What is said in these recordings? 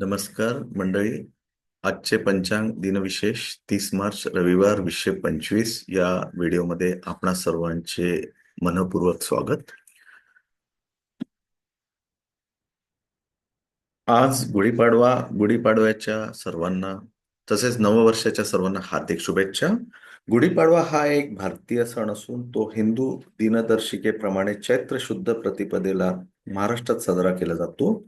नमस्कार मंडळी. आजचे पंचांग दिनविशेष तीस मार्च रविवार वीसशे पंचवीस या व्हिडिओमध्ये आपणा सर्वांचे मनपूर्वक स्वागत. आज गुढीपाडवा गुढीपाडव्याच्या सर्वांना तसेच नववर्षाच्या सर्वांना हार्दिक शुभेच्छा. गुढीपाडवा हा एक भारतीय सण असून तो हिंदू दिनदर्शिकेप्रमाणे चैत्र शुद्ध प्रतिपदेला महाराष्ट्रात साजरा केला जातो.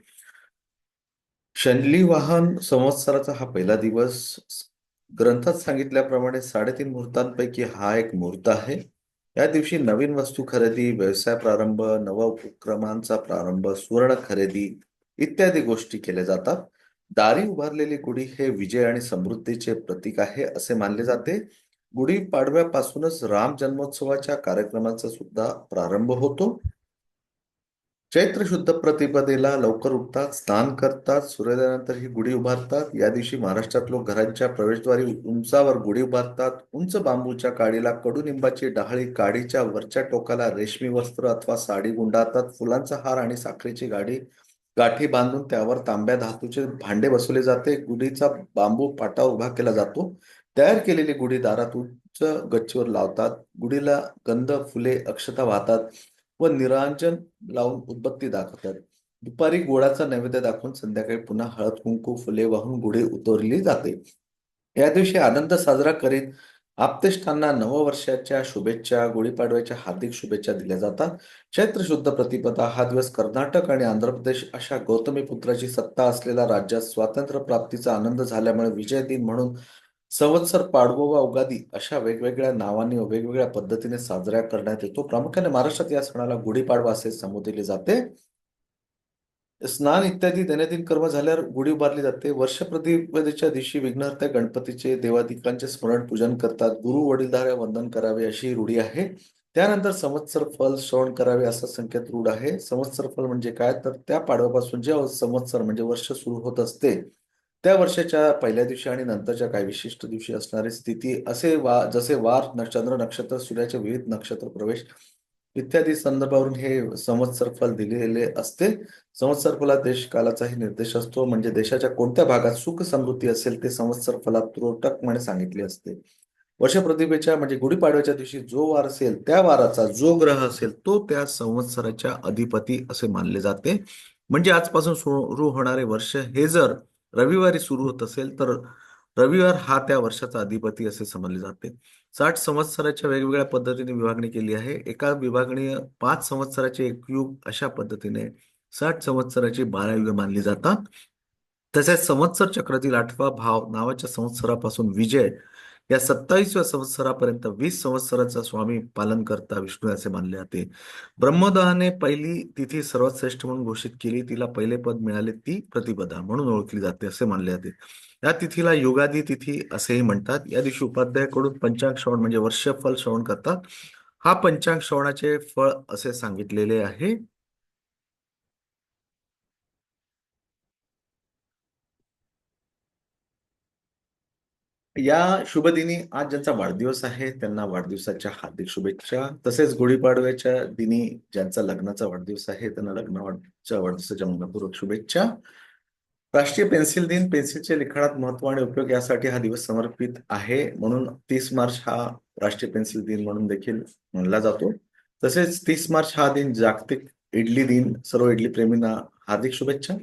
शनली वाहन संवत्सराचा हा पहिला दिवस. ग्रंथात सांगितल्याप्रमाणे साडेतीन मुहूर्तांपैकी हा एक मुहूर्त आहे. या दिवशी नवीन वस्तू खरेदी व्यवसाय प्रारंभ नव उपक्रमांचा प्रारंभ सुवर्ण खरेदी इत्यादी गोष्टी केल्या जातात. दारी उभारलेली गुढी हे विजय आणि समृद्धीचे प्रतीक आहे असे मानले जाते. गुढी पाडव्यापासूनच राम जन्मोत्सवाच्या कार्यक्रमाचा सुद्धा प्रारंभ होतो. चैत्र शुद्ध प्रतिपदेला लवकर उठतात स्नान करतात सूर्योदयानंतर ही गुढी उभारतात. या दिवशी महाराष्ट्रात लोक घरांच्या प्रवेशद्वारी उंचावर गुढी उभारतात. उंच बांबूच्या काडीला कडुनिंबाची डहाळी काडीच्या वरच्या टोकाला रेशमी वस्त्र अथवा साडी गुंडाळतात. फुलांचा हार आणि साखरेची गाडी गाठी बांधून त्यावर तांब्या धातूचे भांडे बसवले जाते. गुढीचा बांबू पाटा उभा केला जातो. तयार केलेली गुढी दारात उंच गच्चीवर लावतात. गुढीला गंध फुले अक्षता वाहतात. व निरांजन लावून उदबत्ती दाखवतात. दुपारी गोडाचा नैवेद्य दाखवून संध्याकाळी पुन्हा हळद कुंकू फुले वाहून गुढी उतरली जाते. या दिवशी आनंद साजरा करीत आप्तेष्टांना नववर्षाच्या शुभेच्छा गुढीपाडव्याच्या हार्दिक शुभेच्छा दिल्या जातात. चैत्र शुद्ध प्रतिपदा हा दिवस कर्नाटक आणि आंध्र प्रदेश अशा गौतमी पुत्राची सत्ता असलेल्या राज्यात स्वातंत्र्य प्राप्तीचा आनंद झाल्यामुळे विजय दिन म्हणून संवत्सर पाडवो वा उगादी अशा वेगवेगळ्या नावांनी वेगवेगळ्या पद्धतीने साजरा करण्यात येतो. प्रामुख्याने महाराष्ट्रात या सणाला गुढीपाडवा असे संबोधले जाते. स्नान इत्यादी दैनंदिन कर्म झाल्यावर गुढी उभारली जाते. वर्ष प्रतिपदेच्या दिवशी विघ्नहर्त्या गणपतीचे देवादिकांचे स्मरण पूजन करतात. गुरु वडीलधाऱ्या वंदन करावे अशी रूढी आहे. त्यानंतर संवत्सर फल श्रवण करावे असा संकेत रूढ आहे. संवत्सर फल म्हणजे काय? तर त्या पाडव्यापासून जे संवत्सर म्हणजे वर्ष सुरू होत असते त्या वर्षाच्या पहिल्या दिवशी आणि नंतरच्या काही विशिष्ट दिवशी असणारी स्थिती असे वा जसे वार चंद्र नक्षत्र सूर्याचे विविध नक्षत्र प्रवेश इत्यादी संदर्भावरून हे संवत्सर फल दिलेले असते. संवत्सर फलात देश कालाचाही निर्देश असतो. म्हणजे देशाच्या कोणत्या भागात सुख समृद्धी असेल ते संवत्सर फलात त्रोटकपणे सांगितले असते. वर्षप्रतिभेच्या म्हणजे गुढीपाडव्याच्या दिवशी जो वार असेल त्या वाराचा जो ग्रह असेल तो त्या संवत्सराच्या अधिपती असे मानले जाते. म्हणजे आजपासून सुरू होणारे वर्ष हे जर रविवारी सुरू होत असेल तर रविवार हा त्या वर्षाचा अधिपती असे समजले जाते. साठ संवत्सराच्या वेगवेगळ्या पद्धतीने विभागणी केली आहे. एका विभागणी पाच संवत्सराचे एक युग अशा पद्धतीने साठ संवत्सराची बारा युग मानली जातात. तसेच संवत्सर चक्रातील आठवा भाव नावाच्या संवत्सरापासून विजय या सत्तावीसव्या संवत्सरापर्यंत वीस संवत्सराचा स्वामी पालन करता विष्णू असे मानले जाते. ब्रह्मदहाने पहिली तिथी सर्वात श्रेष्ठ म्हणून घोषित केली. तिला पहिले पद मिळाले ती प्रतिपदा म्हणून ओळखली जाते असे मानले जाते. या तिथीला युगादी तिथी असेही म्हणतात. या दिवशी उपाध्यायाकडून पंचांग श्रवण म्हणजे वर्षफल श्रवण करतात. हा पंचांग श्रवणाचे फळ असे सांगितलेले आहे. या शुभदिनी आज ज्यांचा वाढदिवस आहे त्यांना वाढदिवसाच्या हार्दिक शुभेच्छा. तसेच गुढीपाडव्याच्या दिनी ज्यांचा लग्नाचा वाढदिवस आहे त्यांना लग्नाच्या वाढदिवसाच्या मनपूर्वक शुभेच्छा. राष्ट्रीय पेन्सिल दिन पेन्सिलच्या लिखाणात महत्त्व आणि उपयोग यासाठी हा दिवस समर्पित आहे. म्हणून तीस मार्च हा राष्ट्रीय पेन्सिल दिन म्हणून देखील मानला जातो. तसेच तीस मार्च हा दिन जागतिक इडली दिन. सर्व इडली प्रेमींना हार्दिक शुभेच्छा.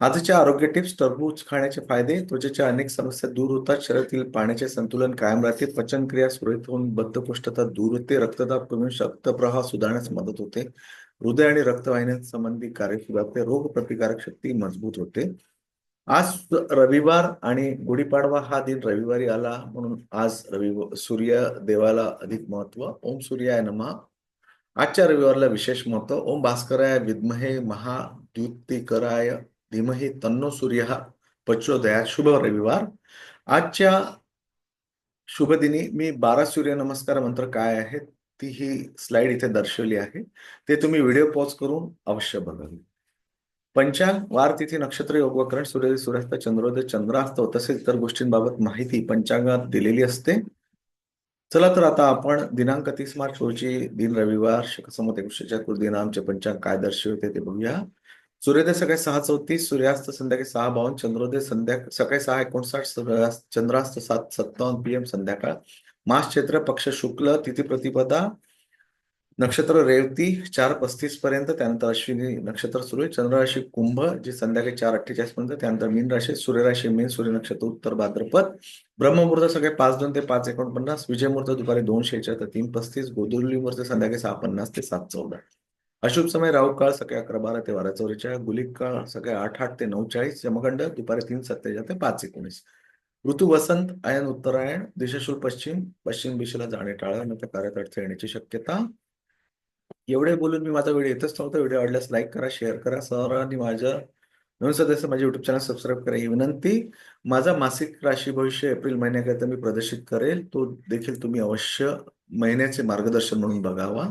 आजच्या आरोग्य टिप्स टरबूज खाण्याचे फायदे त्वचेच्या अनेक समस्या दूर होतात. शरीरातील पाण्याचे संतुलन कायम राहते. पचनक्रिया सुरळीत होऊन बद्धकोष्ठता दूर होते. रक्तदाब कमी रक्तप्रवाह सुधारण्यास मदत होते. हृदय आणि रक्तवाहिन्यांसंबंधी कार्य सुधारते रोग प्रतिकारक शक्ती मजबूत होते. आज रविवार आणि गुढीपाडवा हा दिन रविवारी आला म्हणून आज रवि सूर्य देवाला अधिक महत्त्व. ओम सूर्याय नमा. आजच्या रविवारला विशेष महत्त्व. ओम भास्कराय विद्महे महाद्युतिकराय धीमही तन्नो सूर्य पचोदया शुभ रविवार। आजच्या शुभ दिनी मी बारा सूर्य नमस्कार मंत्र काय आहेत ती ही स्लाइड इथे दर्शवली आहे। ते तुम्ही व्हिडिओ पॉज करून अवश्य बघावी पंचांग वार तिथी नक्षत्र योगवकरण सूर्योदय सूर्यास्त चंद्रोदय चंद्रास्त तसेच इतर गोष्टींबाबत माहिती पंचांगात दिलेली असते। चला तर आता आपण दिनांक तीस मार्च रोजी दिन रविवार शकसमत एकोणीसशे चतुर्दिन आमचे पंचांग काय दर्शवते ते बघूया। सूर्योदय सकाळी सहा चौतीस सूर्यास्त संध्याकाळी सहा बावन्न चंद्रोदय संध्या सकाळी सहा एकोणसाठ सूर्यास्त- चंद्रास्त सात सत्तावन्न पीएम संध्याकाळ. मास क्षेत्र पक्ष शुक्ल तिथी प्रतिपदा नक्षत्र रेवती चार पस्तीस पर्यंत त्यानंतर अश्विनी नक्षत्र सुरू आहे. चंद्र राशी कुंभ जी संध्याकाळी चार अठ्ठेचाळीस पर्यंत त्यानंतर मीन राशी सूर्यराशी मीन सूर्य नक्षत्र उत्तर भाद्रपद. ब्रह्ममुहूर्त सगळे पाच दोन ते पाच एकोणपन्नास विजयमुहूर्त दुपारी दोनशे शेहेचाळ तीन पस्तीस गोदुर्ली मुहूर्त संध्याकाळी सहा पन्नास ते सात चौदा. अशुभ समय राहू काळ सकाळी अकरा बारा ते बारा चौरेच्या गुलिक काळ सकाळी आठ आठ ते नऊ चाळीस यमखंड दुपारी तीन सत्तेचाळ ते पाच एकोणीस. ऋतू वसंत आयन उत्तरायण दिशाशूल पश्चिम पश्चिम दिशेला जाणे टाळा नंतर कार्यात अडथळे येण्याची शक्यता. एवढे बोलून मी माझा व्हिडिओ येतच नव्हता व्हिडिओ आवडल्यास लाईक करा शेअर करा सर्वांनी माझ्या नवीन सदस्य माझे युट्यूब चॅनल सबस्क्राईब करा ही विनंती. माझा मासिक राशी भविष्य एप्रिल महिन्याकरिता मी प्रदर्शित करेल. तो देखील तुम्ही अवश्य महिन्याचे मार्गदर्शन म्हणून बघावा.